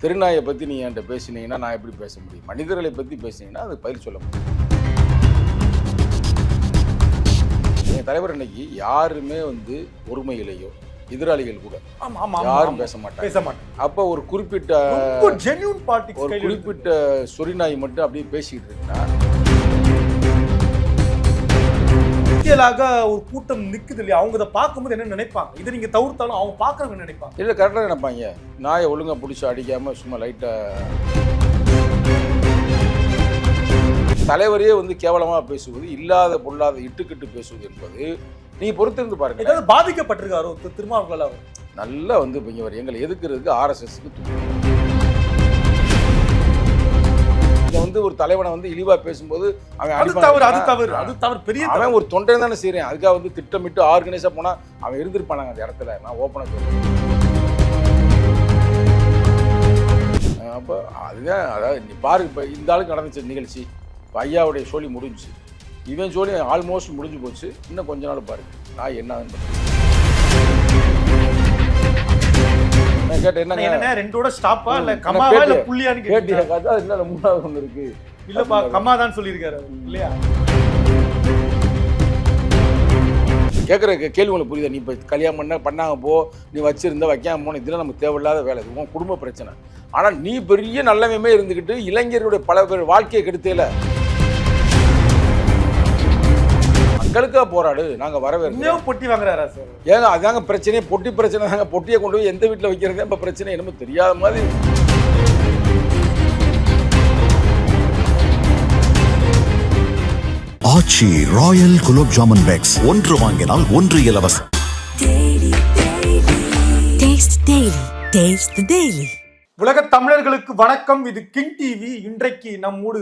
திருநாயை பற்றி நீ என்கிட்ட பேசினீங்கன்னா நான் எப்படி பேச முடியும்? மனிதர்களை பற்றி பேசினீங்கன்னா அது பதில் சொல்ல முடியும். என் தலைவர் இன்னைக்கு யாருமே வந்து ஒருமையிலையோ எதிராளிகள் கூட ஆமா ஆமா ஆமா, யாரும். பேச மாட்டாங்க. பேச மாட்டேன் அப்போ ஒரு குறிப்பிட்ட ஒரு குறிப்பிட்ட சொரிநாய் மட்டும் அப்படியே பேசிக்கிட்டு இருக்குன்னா அரசியலாக ஒரு கூட்டம் நிக்குது இல்லையா? அவங்க இதை பார்க்கும்போது என்ன நினைப்பாங்க? இதை நீங்க தவிர்த்தாலும் அவங்க பார்க்கறவங்க என்ன நினைப்பாங்க? இல்லை கரெக்டாக நினைப்பாங்க. நாயை ஒழுங்கா பிடிச்சி அடிக்காம சும்மா லைட்டாக தலைவரையே வந்து கேவலமாக பேசுவது இல்லாத பொல்லாத இட்டுக்கிட்டு பேசுவது என்பது நீங்க பொறுத்திருந்து பாருங்க ஏதாவது பாதிக்கப்பட்டிருக்காரோ? திரு திருமாவளவன். அவர் நல்லா வந்து இப்போ இவர் எங்களை எதுக்குறதுக்கு ஆர்எஸ்எஸ்க்கு வந்து ஒரு தலைவனை வந்து இழிவா பேசும்போது அவன் அது தவறு அது? தவறு அது தவறு பெரிய. அவன் ஒரு தொண்டை தானே செய்றேன். அதுக்காக வந்து திட்டமிட்டு ஆர்கனைஸா போனா அவன் இருந்திருப்பானாங்க அந்த இடத்துல. நான் ஓப்பனா சொல்றேன். அப்போ அதுதான் அதாவது நீ பாரு இப்போ இந்த ஆளுக்கு நடந்துச்சு நிகழ்ச்சி. இப்போ ஐயாவுடைய சோழி முடிஞ்சுச்சு. இவன் சோழி ஆல்மோஸ்ட் முடிஞ்சு போச்சு. இன்னும் கொஞ்ச நாள் பாருங்க நான் என்னன்னு நான் கேட்டேன். ஆனா என்னங்க? ரெண்டோட ஸ்டாப்பா இல்ல கமாவா இல்ல. புள்ளியான்னு கேட்டியா பார்த்தா என்ன மூணாவது ஒன்று இருக்கு. இல்லப்பா கமா தான் சொல்லியிருக்காரு. இல்லையா? கேட்குற கேள்வி உங்களுக்கு புரியுதா? நீ இப்போ கல்யாணம் பண்ண பண்ணாங்க போ நீ வச்சிருந்த வைக்காம போன இதெல்லாம் நமக்கு தேவையில்லாத வேலை. இது உன் குடும்ப பிரச்சனை. ஆனால் நீ பெரிய நல்லவமே இருந்துக்கிட்டு இளைஞர்களுடைய பல பேர் வாழ்க்கையை கெடுத்தேல. மக்களுக்காக போராடு? நாங்கள் வரவேற்கிறோம். இன்னும் பொட்டி வாங்குறாரா சார் ஏங்க அதாங்க பிரச்சனையே பொட்டி பிரச்சனை தாங்க. பொட்டியை கொண்டு போய் எந்த வீட்டில் வைக்கிறது இப்போ பிரச்சனை. என்னமோ தெரியாத மாதிரி. Aachi royal gulab jamun packs. ஒன்று வாங்கினால் ஒன்று இலவசம். Taste Daily. Taste the Daily. உலக தமிழர்களுக்கு வணக்கம். இது கிங் டிவி. இன்றைக்கு நம்மோடு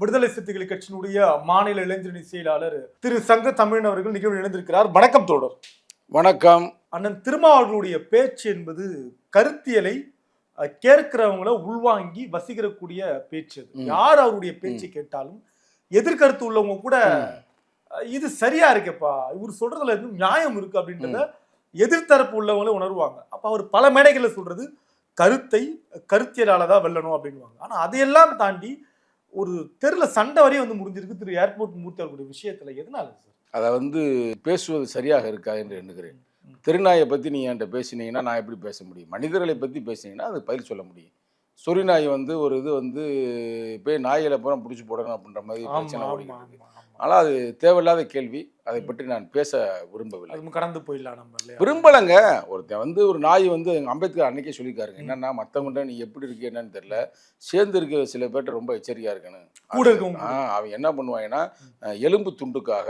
விடுதலை சிறுத்தைகள் கட்சியினுடைய மாநில இளைஞரணி செயலாளர் திரு சங்க தமிழன் அவர்கள் நிகழ்வு இணைந்திருக்கிறார். வணக்கம் தோழர். வணக்கம். அண்ணன் திருமாவர்களுடைய பேச்சு என்பது கருத்தியலை கேட்கிறவங்கள உள்வாங்கி வசீகரக்கூடிய பேச்சு. யார் அவருடைய பேச்சை கேட்டாலும் எதிர்கருத்து உள்ளவங்க கூட இது சரியா இருக்கேப்பா இவர் சொல்றதுல எதுவும் நியாயம் இருக்கு அப்படின்றத எதிர்த்தரப்பு உள்ளவங்களே உணர்வாங்க. அப்ப அவர் பல மேடைகள்ல சொல்றது கருத்தை கருத்தியலால தான் வெல்லணும் அப்படின்வாங்க ஆனா அதையெல்லாம் தாண்டி ஒரு தெருல சண்டை வரையும் வந்து முடிஞ்சிருக்கு. திரு. ஏர்போர்ட் மூர்த்தி அவர்களுடைய விஷயத்துல எதனால சார்? அதை வந்து பேசுவது சரியாக இருக்கா என்று எண்ணுகிறேன். திருநாயை பற்றி நீ என்கிட்ட பேசினீங்கன்னா நான் எப்படி பேச முடியும்? மனிதர்களை பற்றி பேசினீங்கன்னா அது பதில் சொல்ல முடியும். சொறி நாய் வந்து ஒரு இது வந்து போய் நாய்களை பூரா பிடிச்சி போடணும் அப்படின்ற மாதிரி பிரச்சனை ஓடிக்கிட்டு. ஆனால் அது தேவையில்லாத கேள்வி. அதை பற்றி நான் பேச விரும்பவில்லை. அது கடந்து போயிடலாம் நம்ம விரும்பலைங்க. ஒருத்தன் வந்து ஒரு நாய் வந்து அம்பேத்கர் அன்னைக்கே சொல்லியிருக்காருங்க. என்னன்னா மற்றவங்கள்ட்ட நீ எப்படி இருக்கு என்னன்னு தெரியல. சேர்ந்து இருக்க சில பேர்ட்ட ரொம்ப எச்சரிக்கையாக இருக்கணும். கூட இருக்கவங்க ஆ அவன் என்ன பண்ணுவாங்கன்னா எலும்பு துண்டுக்காக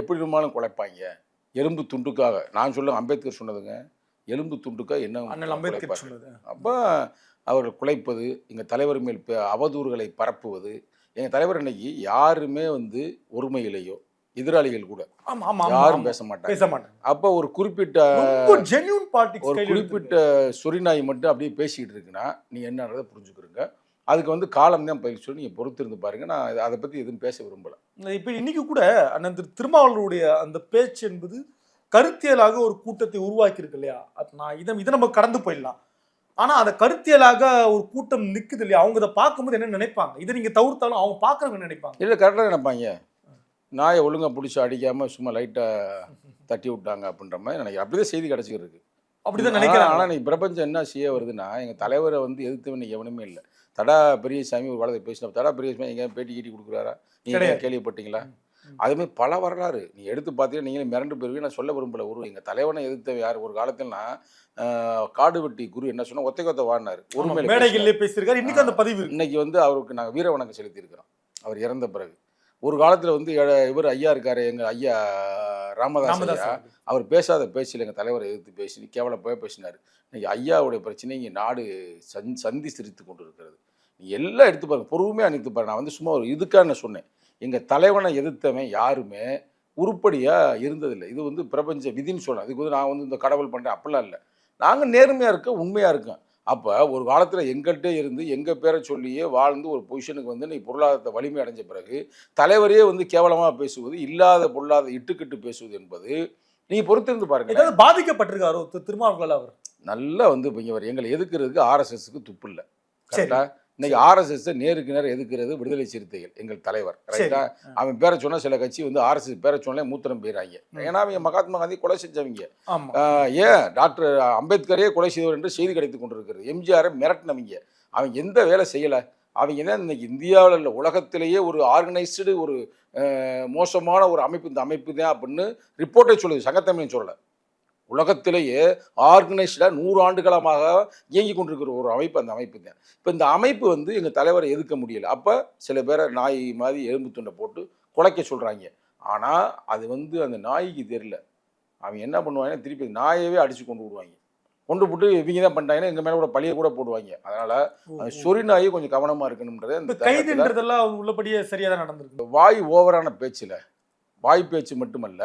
எப்படி இருந்தாலும் குலைப்பாங்க. எலும்பு துண்டுக்காக. நான் சொல்ல அம்பேத்கர் சொன்னதுங்க. எலும்பு துண்டுக்காக என்ன அம்பேத்கர். சொன்னது. அப்போ அவர்கள் குலைப்பது எங்கள் தலைவர் மேல் அவதூறுகளை பரப்புவது எங்கள் தலைவர் இன்னைக்கு யாருமே வந்து ஒருமையிலையோ எதிராளிகள் கூட யாரும். பேச மாட்டாங்க பேச மாட்டாங்க. அப்போ ஒரு குறிப்பிட்ட ஜென்யூன் பாலிடிக்ஸ் ஒரு குறிப்பிட்ட சொரிநாய் மட்டும் அப்படியே பேசிக்கிட்டு இருக்குன்னா நீ என்னன்றதை புரிஞ்சுக்கிறீங்க அதுக்கு வந்து காலம் தான் பயிற்சி சொல்லி நீங்கள் பொறுத்திருந்து பாருங்க. நான் அதை- பற்றி எதுவும் பேச விரும்பலை. இப்ப இன்னைக்கு கூட அண்ணன் திரு திருமாவளவருடைய அந்த பேச்சு என்பது கருத்தியலாக ஒரு கூட்டத்தை உருவாக்கி இருக்கு இல்லையா நான் இதை இதை நம்ம கடந்து போயிடலாம். ஆனா அந்த கருத்தியலாக ஒரு கூட்டம் நிக்குது இல்லையா? அவங்க இதை பார்க்கும்போது என்ன நினைப்பாங்க? இதை நீங்க தவிர்த்தாலும் அவங்க பார்க்கறவங்க நினைப்பாங்க? இல்லை கரெக்டாக நினைப்பாங்க. நாயை ஒழுங்கா பிடிச்சி அடிக்காமல் சும்மா லைட்டாக தட்டி விட்டாங்க அப்படின்ற மாதிரி நினைக்கிறேன். அப்படிதான் செய்தி கிடச்சிருக்கு அப்படிதான் நினைக்கிறாங்க. ஆனால் இன்னைக்கு பிரபஞ்சம் என்ன செய்ய வருதுன்னா எங்கள் தலைவரை வந்து எதிர்த்தவன் எவனுமே இல்லை. தடா பெரியசாமி ஒரு காலத்தை பேசின தடா பெரியசாமி எங்கேயா பேட்டி கீட்டி கொடுக்குறாரா? நீங்கள். கேள்விப்பட்டீங்களா. அதுமாதிரி பல வரலாறு. நீ எடுத்து பார்த்தீங்கன்னா நீங்களே மிரண்டு போயிருவீங்க. நான் சொல்ல விரும்பல. ஒரு எங்கள் தலைவனை எதிர்த்த யார்? ஒரு காலத்துலனா காடு வெட்டி குரு என்ன சொன்னா ஒத்தை கொத்த வாடினார். உரிமையில மேடைகள்ல பேசியிருக்காரு. இன்னைக்கு அந்த பதிவு. இன்னைக்கு வந்து அவருக்கு நாங்கள் வீர வணக்கம் செலுத்தியிருக்கிறோம். அவர் இறந்த பிறகு. ஒரு காலத்தில் வந்து இவர் ஐயா இருக்காரு. எங்கள் ஐயா ராமதாஸ். அவர் பேசாத பேச்சில் எங்கள் தலைவரை எதிர்த்து பேசி கேவலப்போய் பேசினார். இன்னைக்கு ஐயாவுடைய பிரச்சனை இங்கே நாடு சந் சந்தி சிரித்து கொண்டு இருக்கிறது நீ எல்லாம் எடுத்து பாருங்க. பொறுமையாக நிறுத்து பாருங்க. நான் வந்து சும்மா ஒரு இதுக்காக நான் சொன்னேன். எங்கள் தலைவனை எதிர்த்தவன் யாருமே உருப்படியாக இருந்ததில்லை. இது வந்து பிரபஞ்ச விதின்னு சொல்லலாம் அதுக்கு வந்து நான் வந்து இந்த கடவுள் பண்ணுறேன் அப்படிலாம் இல்லை. நாங்கள் நேர்மையாக இருக்கோம் உண்மையாக இருக்கோம் அப்போ ஒரு காலத்தில் எங்கள்கிட்ட இருந்து எங்கள் பேரை சொல்லியே வாழ்ந்து ஒரு பொசிஷனுக்கு வந்து நீ பொருளாதாரத்தை வலிமை அடைஞ்ச பிறகு தலைவரையே வந்து கேவலமாக பேசுவது இல்லாத பொருளாத இட்டுக்கிட்டு பேசுவது என்பது நீ பொறுத்திருந்து பாருங்க ஏதாவது பாதிக்கப்பட்டிருக்காரோ திரு திருமாவளவன் அவர்? நல்லா வந்து இங்கே எங்களை எதுக்குறதுக்கு ஆர்எஸ்எஸ்க்கு துப்பு இல்லை. கரெக்டா இன்னைக்கு ஆர்எஸ்எஸ் நேருக்கு நேரம் எதுக்குறது விடுதலை சிறுத்தைகள் எங்கள் தலைவர். ரைட்டா அவன் பேரை சொன்னா சில கட்சி வந்து ஆர்எஸ்எஸ் பேரை சொன்னாலே மூத்திரம் போயிடறாங்க ஏன்னா அவங்க மகாத்மா காந்தி கொலை செஞ்சவங்க. ஏன்? டாக்டர் அம்பேத்கரே கொலை செய்தவர் என்று செய்தி கிடைத்து கொண்டிருக்கிறது. எம்ஜிஆரை மிரட்டினவங்க. அவங்க எந்த வேலை செய்யலை? அவங்க தான் இன்னைக்கு இந்தியாவில் இல்லை உலகத்திலேயே ஒரு ஆர்கனைஸ்டு ஒரு மோசமான ஒரு அமைப்பு இந்த அமைப்பு தான் அப்படின்னு ரிப்போர்ட்டே சொல்லுது சங்கத்தமிழன் சொல்லலை. உலகத்திலேயே ஆர்கனைஸ்டாக நூறு ஆண்டுகளமாக இயங்கி கொண்டிருக்கிற ஒரு அமைப்பு அந்த அமைப்பு தான். இப்போ இந்த அமைப்பு வந்து எங்கள் தலைவரை எதிர்க்க முடியல. அப்போ சில பேரை நாய் மாதிரி எலும்பு துண்டை போட்டு குலைக்க சொல்கிறாங்க ஆனால் அது வந்து அந்த நாய்க்கு தெரியல. அவன் என்ன பண்ணுவாங்கன்னா திருப்பி நாயவே அடித்து கொண்டு விடுவாங்க. கொண்டு போட்டு இவங்க தான் பண்ணிட்டாங்கன்னா எங்கள் மேலே கூட பழிய கூட போடுவாங்க. அதனால் சொறி நாய் கொஞ்சம் கவனமாக இருக்கணுன்றதை இந்த கைதுன்றதெல்லாம் உள்ளபடியே சரியா தான் நடந்திருக்கு. வாய் ஓவரான பேச்சில். வாய் பேச்சு மட்டுமல்ல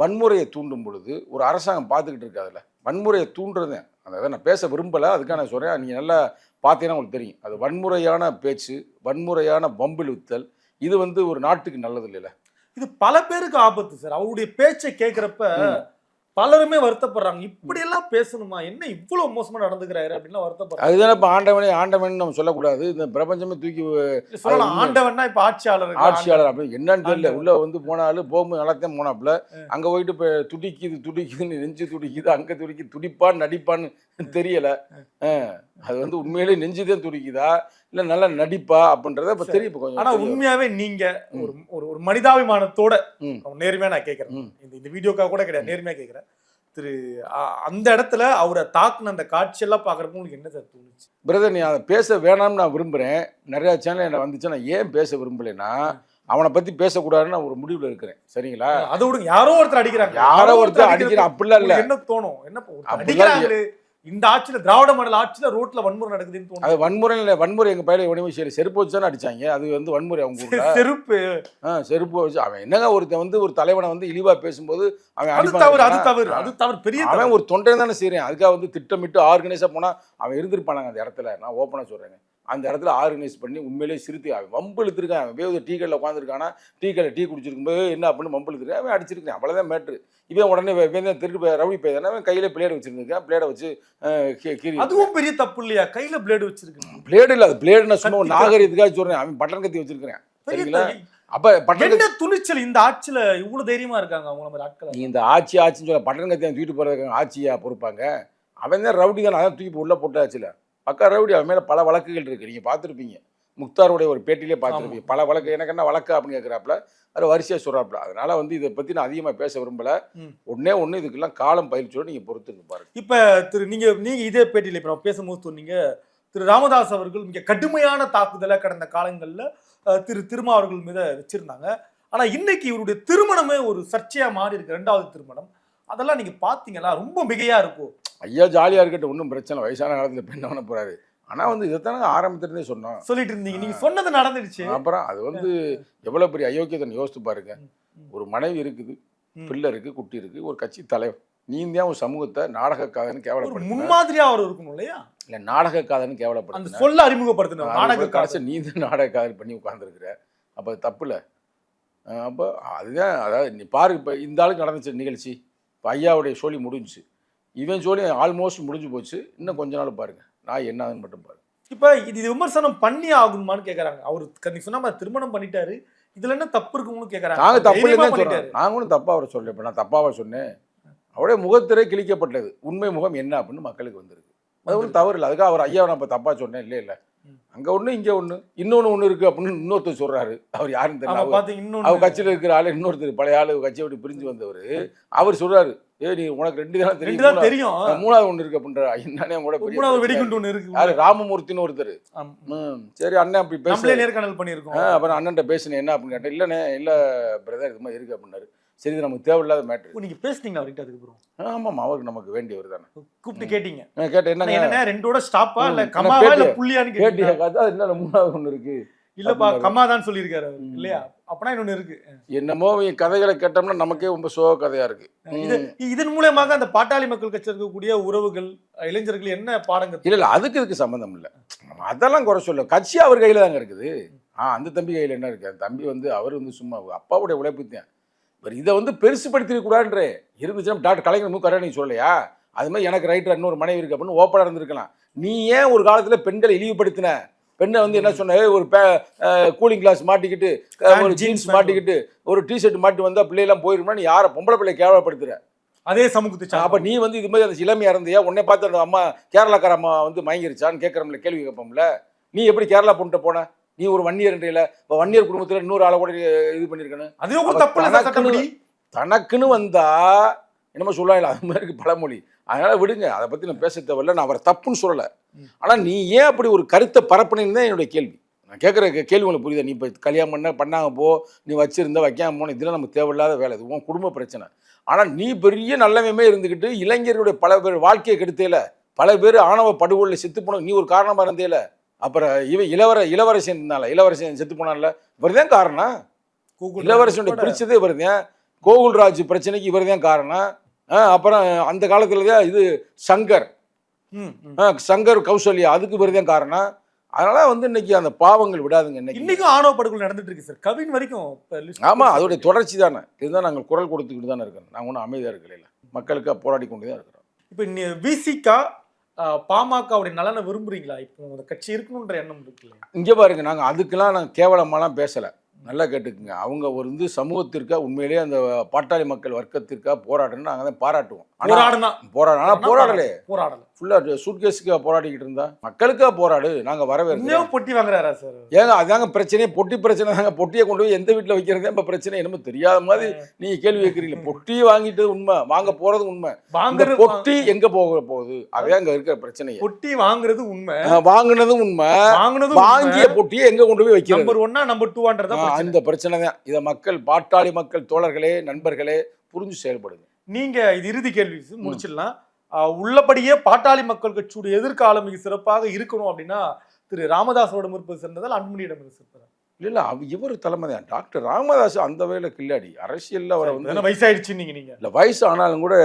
வன்முறையை தூண்டும் பொழுது ஒரு அரசாங்கம் பார்த்துக்கிட்டு இருக்கு அதில். வன்முறையை தூண்டுறது. அதாவது நான் பேச விரும்பலை. அதுக்காக நான் சொல்கிறேன் நீங்கள் நல்லா பார்த்தீங்கன்னா உங்களுக்கு தெரியும். அது வன்முறையான பேச்சு வன்முறையான வம்பிழுத்தல் இது வந்து ஒரு நாட்டுக்கு நல்லது இல்லைல்ல? இது பல பேருக்கு ஆபத்து சார். அவருடைய பேச்சை கேட்கிறப்ப பலருமே வருத்தப்படுறாங்க. இப்படி எல்லாம் பேசணுமா? என்ன இவ்வளவு மோசமா நடந்துக்கிறாரு அப்படின்லாம் வருத்தப்படுறாங்க. அதுதானே இப்போ ஆண்டவனே ஆண்டவன் நம்ம சொல்லக்கூடாது. இந்த பிரபஞ்சமே தூக்கி சொல்லலாம். ஆண்டவன்னா இப்ப ஆட்சியாளர் ஆட்சியாளர் அப்படி. என்னன்னு தெரியல. உள்ள வந்து போனாலும் போகும்போது நல்லாத்தான் போனாப்புல. அங்க போயிட்டு இப்போ துடிக்குது துடிக்குதுன்னு நெஞ்சு துடிக்குது அங்க துடிக்கு துடிப்பான்னு நடிப்பான்னு தெரியல. அது வந்து உண்மையிலேயே நெஞ்சு தான் துடிக்குதா? இல்ல நல்லா நடிப்பா அப்படின்றத இப்ப தெரியும் கொஞ்சம் ஆனா உண்மையாவே நீங்க ஒரு ஒரு மனிதாபிமானத்தோட. நேர்மையா நான் கேட்கறேன். இந்த இந்த வீடியோக்காக கூட கிடையாது நேர்மையா கேட்கறேன் திரு அந்த இடத்துல அவரை தாக்குன அந்த காட்சியெல்லாம் பாக்குறப்ப உங்களுக்கு என்ன சார் தோணுச்சு? பிரதர் நீ அதை பேச வேணாம்னு நான் விரும்புறேன். நிறைய சேனல் என்ன வந்துச்சு நான் ஏன் பேச விரும்பலைன்னா அவனை பத்தி பேசக்கூடாதுன்னு நான் ஒரு முடிவுல இருக்கிறேன். சரிங்களா? அதை விடுங்க. யாரோ ஒருத்தர் அடிக்கிறாங்க. யாரோ ஒருத்தர் அடிக்கிறது. அடிக்கிற அப்படிலாம் இல்ல. என்ன தோணும்? என்ன அடிக்கிறாங்களே. இந்த ஆட்சியில திராவிட மாடல் ஆட்சியில ரோட்ல வன்முறை நடக்குதுன்னு தோணும் அது வன்முறை இல்லை வன்முறை எங்க பையில உடனே சரி செருப்பு வச்சு தானே அடிச்சாங்க. அது வந்து வன்முறை அவங்க செருப்பு. ஆ செருப்பு வச்சு அவன் என்னங்க ஒருத்தன் வந்து ஒரு தலைவனை வந்து இழிவா பேசும்போது அவன் அது தவறு அது? தவறு அது தவறு பெரிய. அவன் ஒரு தொண்டை தானே செய்றேன். அதுக்காக வந்து திட்டமிட்டு ஆர்கனைஸா போனா அவன் இருந்திருப்பானாங்க அந்த இடத்துல. நான் ஓப்பனா சொல்றேங்க. அந்த இடத்துல ஆர்கனைஸ் பண்ணி உண்மையிலேயே சிறுத்தை அவன். வம்பு இழுத்துருக்கான். அவன் போய் டீ கடையில் உட்காந்துருக்கானா டீ கடை டீ குடிச்சிருக்கும்போது என்ன அப்படின்னு வம்பு இழுத்துருக்கான் அவன் அடிச்சிருக்கான் அவ்வளோதான் மேட்ரு. இவன் உடனே இவன் திருட்டு ரவுடி போய் அவன் கையில பிளேடு வச்சிருந்திருக்கான் பிளேடை வச்சு கீறி அதுவும் பெரிய தப்பு இல்லையா கையில பிளேடு வச்சிருக்கு. பிளேடு இல்லை அது பிளேடு நான் சும்மா ஒரு கத்தி- நாகரிகத்துக்காக சொல்றேன். அவன் பட்டன் கத்தி வச்சிருக்கிறேன். சரிங்களா? அப்ப பட்டன் துணிச்சல்? இந்த ஆட்சியில இவ்வளவு தைரியமா இருக்காங்க அவங்கள மாதிரி ஆட்கள்? இந்த ஆட்சி ஆட்சின்னு சொல்ல பட்டன் கத்தியான் தூக்கிட்டு போகிறதுக்கு ஆட்சியா பொறுப்பாங்க? அவன் தான் ரவுடி தான் அதான் தூக்கி உள்ளே போட்டாச்சுல. பக்கா ரவுடி அவன் மேலே பல வழக்குகள் இருக்கு. நீங்கள் பார்த்துருப்பீங்க. முக்தாருடைய ஒரு பேட்டிலே பார்த்துருப்பீங்க. பல வழக்கு எனக்கு என்ன வழக்கு அப்படின்னு கேட்குறாப்புல அது வரிசையாக சொல்கிறாப்புல அதனால வந்து இதை பற்றி நான் அதிகமாக பேச விரும்பல. ஒண்ணே ஒன்று இதுக்கெல்லாம் காலம் பயிற்சியோடு நீங்கள் பொறுத்து பாருங்க. இப்ப திரு நீங்க நீங்க இதே பேட்டியில இப்ப நம்ம பேசும்போது சொன்னீங்க திரு ராமதாஸ் அவர்கள் மிக கடுமையான தாக்குதலை கடந்த காலங்கள்ல திரு திருமா அவர்கள் மீது வச்சிருந்தாங்க. ஆனா இன்னைக்கு இவருடைய திருமணமே ஒரு சர்ச்சையா மாறி இருக்கு. ரெண்டாவது திருமணம். அதெல்லாம் நீங்க பாத்தீங்களா ரொம்ப மிகையா இருக்கும். ஐயா ஜாலியாக இருக்கட்டும் ஒன்றும் பிரச்சனை. வயசான காலத்தில் பெண் பண்ண போகிறாரு ஆனால் வந்து இதைத்தானே ஆரம்பத்திலிருந்தே சொன்னோம். சொல்லிட்டு இருந்தீங்க நீங்க சொன்னது நடந்துடுச்சு. அப்புறம் அது வந்து எவ்வளோ பெரிய அயோக்கியத்தை யோசித்து பாருங்க. ஒரு மனைவி இருக்குது. பிள்ளை இருக்கு குட்டி இருக்கு ஒரு கட்சி தலைவர். நீ தான் ஒரு சமூகத்தை நாடகக்காதன்னு கேவலப்படுத்த முன்மாதிரியா அவர் இருக்கணும் இல்லையா? இல்ல நாடகக்காதன்னு கேவலப்படுத்த சொல்ல அறிமுகப்படுத்தணும் நாடக கடைசி நீ தான் நாடகக்காதல் பண்ணி உட்காந்துருக்குற அப்போ அது தப்பு இல்லை அப்போ அதுதான் அதாவது நீ பாரு இப்போ இந்த ஆளுக்கு நடந்துச்சு நிகழ்ச்சி. இப்போ ஐயாவுடைய சோழி முடிஞ்சுச்சு. இவன் சோழி ஆல்மோஸ்ட் முடிஞ்சு போச்சு. இன்னும் கொஞ்ச நாள் பாருங்க. நான் என்னதுன்னு மட்டும் பாருங்க இப்ப இது விமர்சனம் பண்ணி ஆகணுமான்னு கேக்குறாங்க. அவரு நீ சொன்ன மாதிரி திருமணம் பண்ணிட்டாரு. இதுல என்ன தப்பு இருக்கும்னு கேக்குறாங்க. நாங்கள் தப்பு இல்லைன்னு. சொல்கிறோம் நாங்களும் தப்பாக அவரை சொல்லலை இப்போ நான் தப்பாக சொன்னேன். அவருடைய முகத்திரை கிழிக்கப்பட்டது. உண்மை முகம் என்ன அப்படின்னு மக்களுக்கு வந்திருக்கு. அது ஒன்றும் தவறு இல்லை. அதுக்காக அவர் ஐயாவை நான் இப்போ தப்பாக சொன்னேன். இல்லை இல்லை. அங்கே ஒன்று இங்கே ஒன்று இன்னொன்று ஒன்று இருக்குது அப்படின்னு இன்னொருத்தர் சொல்கிறாரு அவர் யாருன்னு தெரியல. அவர் கட்சியில் இருக்கிற ஆளு இன்னொருத்தர் பழைய ஆளு கட்சியை விட்டு பிரிஞ்சு வந்தவர். அவர் சொல்றாரு ஏ நீ உனக்கு ரெண்டு தான் ரெண்டு தான் தெரியும். தெரியும் மூணாவது- ஒன்று இருக்கு அப்படின்ற என்னன்னே கூட மூணாவது. வெடிகுண்டு ஒண்ணு இருக்கு. யாரு? ராமமூர்த்தின்னு ஒருத்தர். சரி அண்ணன் அப்படி பேச நேர்காணல் பண்ணியிருக்கோம். அப்புறம் அண்ணன்ட்ட பேசினேன் என்ன அப்படின்னு கேட்டேன். இல்லைண்ணே இல்லை பிரதர் இது மாதிரி இருக்கு அப்படின்னாரு. சரி இது நமக்கு தேவையில்லாத மேட்ரு நீங்க பேசுனீங்களா அவர்கிட்ட அதுக்கப்புறம் ஆமாம் அவருக்கு நமக்கு வேண்டியவர் தானே. கூப்பிட்டு கேட்டீங்க. நான் கேட்டேன். என்னண்ணே ரெண்டோட ஸ்டாப்பா இல்ல பேட்டி- இல்ல புள்ளியான்னு கேட்டியா கேட்டீங்க பார்த்தா என்ன மூணாவது ஒன்று இருக்கு. இல்லப்பா. கம்மா தான் சொல்லியிருக்காரு. இல்லையா? அப்பனா இன்னொன்னு இருக்கு. என்னமோ இவங்க கதைகளை கேட்டோம்னா நமக்கே ரொம்ப சோக கதையா இருக்கு. இது இதன் மூலமாக அந்த பாட்டாளி மக்கள் கட்சி இருக்கக்கூடிய உறவுகள் இளைஞர்கள் என்ன பாடங்கள் இல்ல இல்ல அதுக்கு இதுக்கு சம்மந்தம் இல்லை. அதெல்லாம் குறை சொல்ல கட்சி அவர் கையில தாங்க இருக்குது. ஆ அந்த தம்பி கையில என்ன இருக்கு? அந்த தம்பி வந்து அவர் வந்து சும்மா அப்பாவுடைய உழைப்பு தான் இதை வந்து பெருசுபடுத்திக்க கூடாதுன்றே. இருந்துச்சுன்னா டாக்டர் கலைஞர் மு கருணாநிதி சொல்லலையா? அது மாதிரி எனக்கு ரைட்டர் இன்னொரு மனைவி இருக்கு அப்படின்னு ஓப்பனாக இருந்திருக்கலாம். நீ ஏன் ஒரு காலத்தில் பெண்களை இழிவுபடுத்தின? பெண்ணை வந்து என்ன சொன்ன? ஒரு கூலிங் கிளாஸ் மாட்டிக்கிட்டு ஒரு ஜீன்ஸ். மாட்டிக்கிட்டு ஒரு டிஷர்ட் மாட்டி வந்தா பிள்ளைலாம் போயிருமா? நீ யாரை பொம்பளை பிள்ளை கேவலப்படுத்துற? அதே சமூகத்தை அப்ப நீ வந்து இது மாதிரி அந்த இளமையா இருந்தியா? உன்னை பார்த்து அந்த அம்மா கேரளாக்கார அம்மா வந்து மயங்கிருச்சான்னு கேட்கறோம்ல கேள்வி கேட்போம்ல. நீ எப்படி கேரளா பொண்ணுட்ட போன? நீ ஒரு வன்னியர் என்றையில இப்போ வன்னியர் குடும்பத்துல இன்னொரு ஆளை கூட இது பண்ணிருக்கணும். அதுவே கூட தப்பு தனக்குன்னு- வந்தா என்னமோ சொல்லலாம் அது மாதிரி பழமொழி. அதனால விடுங்க அதை பத்தி நான் பேச தேவையில்ல நான் அவர் தப்புன்னு சொல்லல. ஆனா நீ ஏன் அப்படி ஒரு கருத்தை பரப்புனேன்னு தான் என்னுடைய கேள்வி. நான் கேட்குற கேள்வி உங்களுக்கு புரியுதா? நீ இப்போ கல்யாணம் பண்ண பண்ணாங்க போ. நீ வச்சிருந்த வைக்காம போன இதெல்லாம் நமக்கு தேவையில்லாத வேலை. இது உன் குடும்ப பிரச்சனை. ஆனால் நீ பெரிய நல்லவமே இருந்துக்கிட்டு இளைஞர்களுடைய பல பேர் வாழ்க்கையை கெடுத்தேல. பல பேர் ஆணவ படுகொலில் செத்து போன நீ ஒரு காரணமாக இருந்தேல. அப்புறம் இவ இளவர இளவரசன் இருந்தால இளவரசன் செத்து போனான்ல இவர் தான் காரணம்? இளவரசனுடைய கூட பிடிச்சதே இவர் தான். கோகுல்ராஜ் பிரச்சனைக்கு இவர் தான் காரணம். அப்புறம் அந்த காலத்துல தான் இது சங்கர். சங்கர் கௌசல்யா அதுக்கு இவர் தான் காரணம். அதனால வந்து இன்னைக்கு அந்த பாவங்கள் விடாதுங்க இன்னைக்கு. இன்னைக்கும் ஆணவ படுகொலை நடந்துட்டு இருக்கு சார் கவின் வரைக்கும் ஆமா அதோடைய தொடர்ச்சி தானே. இதுதான் நாங்கள் குரல் கொடுத்துக்கிட்டு தானே இருக்கோம் நாங்கள் ஒன்றும் அமைதியாக இருக்கல மக்களுக்காக போராடி கொண்டு தான் இருக்கிறோம். இப்ப விசிகா பாமகவுடைய நலனை விரும்புறீங்களா? இப்போ கட்சி இருக்கணுன்ற எண்ணம் இருக்கு இங்கே பாருங்க நாங்கள் அதுக்கெல்லாம் நாங்கள் கேவலமாலாம் பேசலை. நல்லா கேட்டுக்குங்க. அவங்க ஒரு வந்து சமூகத்திற்கா உண்மையிலேயே அந்த பாட்டாளி மக்கள் வர்க்கத்திற்காக போராடணும்னு நாங்கள் தான் பாராட்டுவோம். ஆனால் போராடுனா. போராட ஆனால் போராடலே. போராடல. ஃபுல்லாக சூட்கேஸுக்காக போராடிக்கிட்டு இருந்தா மக்களுக்காக போராடு நாங்கள் வரவேற்கிறோம். இன்னும் பொட்டி வாங்குறாரா சார்? ஏங்க அதாங்க பிரச்சனையே பொட்டி பிரச்சனை தாங்க. பொட்டியை கொண்டு போய் எந்த வீட்டில் வைக்கிறதே இப்போ பிரச்சனை. என்னமோ தெரியாத மாதிரி நீங்க கேள்வி கேட்குறீங்க பொட்டியை வாங்கிட்டு உண்மை வாங்க போறது உண்மை. இந்த வாங்குறது பொட்டி எங்க போக போகுது? அதே அங்க இருக்கிற பிரச்சனையே. பொட்டி வாங்குறது உண்மை. வாங்குனதும் உண்மை. வாங்குனதும் வாங்கிய பொட்டியை எங்க கொண்டு போய் வைக்கிறது? நம்பர் ஒன்னா நம்பர் டூன்றத ஆஹ் அந்த பிரச்சனை தான். இதை மக்கள் பாட்டாளி மக்கள் தோழர்களே நண்பர்களே புரிஞ்சு செயல்படுங்க. நீங்க இது இறுதி கேள்வி முடிச்சிடலாம். உள்ளபடியே பாட்டாளி மக்கள் கட்சியுடைய எதிர்காலம் மிக சிறப்பாக இருக்கணும் அப்படின்னா திரு ராமதாஸோட இருப்பது சிறந்ததால் அன்புமணியிடம் சிறந்ததா இல்ல இல்ல இவர் தலைமை தான். டாக்டர் ராமதாஸ் அந்த வேலை கில்லாடி. அரசியல்ல அவரை வந்து வயசாயிடுச்சு நீங்க நீங்க. இல்ல வயசு ஆனாலும் கூட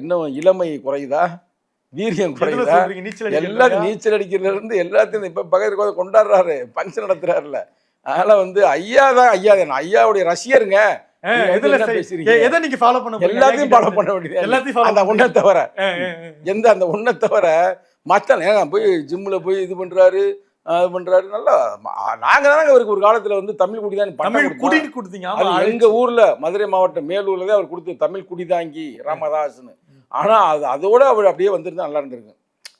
இன்னும் இளமை குறையுதா? வீரியம் குறையுதா? நீச்சல் எல்லாரும்? நீச்சல் அடிக்கிறதுல இருந்து எல்லாத்தையும் இப்ப பகல் கொண்டாடுறாரு. பங்கு நடத்துறாருல. அதனால வந்து ஐயா தான் ஐயா தான் ஐயாவுடைய ரசிகருங்க. எதை நீங்க ஃபாலோ பண்ண? எல்லாத்தையும் ஃபாலோ பண்ண வேண்டியது எல்லாத்தையும் அந்த ஒன்றை தவிர. எந்த அந்த ஒன்றை தவிர மற்ற போய் ஜிம்ல போய் இது பண்றாரு அது பண்றாரு. நல்லா ம- நாங்க தானங்க அவருக்கு ஒரு காலத்துல வந்து தமிழ் குடி தான் தமிழ் குடி கொடுத்தீங்க. ஆமா அது எங்க ஊர்ல மதுரை மாவட்டம் மேலூர்ல தான் அவர் கொடுத்து தமிழ் குடிதாங்கி ராமதாஸ்னு ஆனா அது அதோட அவர் அப்படியே வந்திருந்தா நல்லா இருந்திருக்கும்.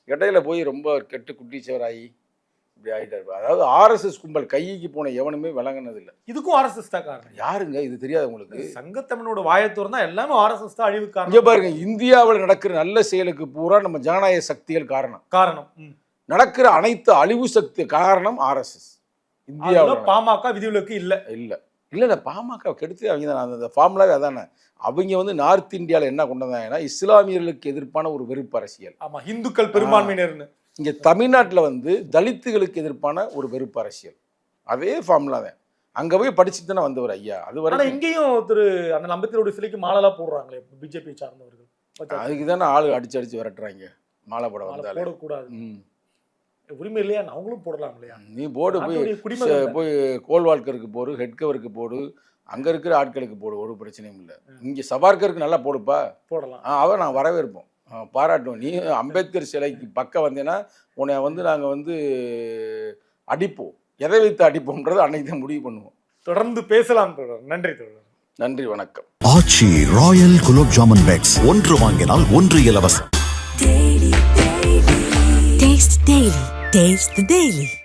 இடையில போய் ரொம்ப கெட்டு குட்டிச்சவராகி இப்படி ஆயிட்டாரு அதாவது ஆர்எஸ்எஸ் கும்பல் கைக்கு போன எவனுமே விளங்குனது இல்ல இதுக்கும் ஆர்எஸ்எஸ் தான் காரணம். யாருங்க? இது தெரியாது உங்களுக்கு. சங்கத்தமிழோட வாயத்தோர் தான் எல்லாமே ஆர்எஸ்எஸ் தான் அழிவு இங்க காரணம் பாருங்க இந்தியாவில் நடக்கிற நல்ல செயலுக்கு பூரா நம்ம ஜனநாயக சக்திகள் காரணம். காரணம். நடக்கிற அனைத்து அழிவு சக்தி காரணம் ஆர்எஸ்எஸ். இந்தியாவில் பாமக விதிவிலக்கு இல்ல. இல்ல. இல்ல இல்ல பாமக கெடுத்து அவங்க தான். அந்த ஃபார்முலாவே அதானே. அவங்க வந்து நார்த் இந்தியாவில் என்ன கொண்டு வந்தாங்கன்னா இஸ்லாமியர்களுக்கு எதிர்ப்பான ஒரு வெறுப்பு அரசியல். ஆமா இந்துக்கள் பெரும்பான்மையினர்னு. இங்க தமிழ்நாட்டுல வந்து தலித்துகளுக்கு எதிர்ப்பான ஒரு வெறுப்பு அரசியல். அதே ஃபார்முலா தான். அங்க போய் படிச்சுட்டு தானே வந்தவர் ஐயா. அது வரைக்கும் இங்கேயும் திரு அண்ணல் அம்பேத்கரோட சிலைக்கு மாலைலாம் போடுறாங்களே பிஜேபி சார்ந்தவர்கள். அதுக்கு தானே ஆளு அடிச்சு அடிச்சு விரட்டுறாங்க. மாலை போட மாலை வந்தாலே. போடக்கூடாது. உரிமை இல்லையா? அவங்களும் போடலாம் இல்லையா? நீ போடு போய். போய் கோல்வால்கருக்கு போடு ஹெட் கவருக்கு போடு அங்க இருக்கிற ஆட்களுக்கு போடு ஒரு பிரச்சனையும் இல்லை. இங்க சபார்கருக்கு நல்லா போடுப்பா. போடலாம். ஆ, அவ நான் வரவேற்போம். ஆ, பாராட்டுவோம் நீ அம்பேத்கர் சிலைக்கு பக்கம் வந்தேன்னா உன்னை வந்து நாங்கள் வந்து அடிப்போம். எதை வைத்து அடிப்போம்ன்றது அன்னைக்கு தான் முடிவு பண்ணுவோம். தொடர்ந்து பேசலாம் தொடர் நன்றி தொடர் நன்றி வணக்கம். Aachi royal gulab jamun packs. ஒன்று வாங்கினால் ஒன்று இலவசம். Taste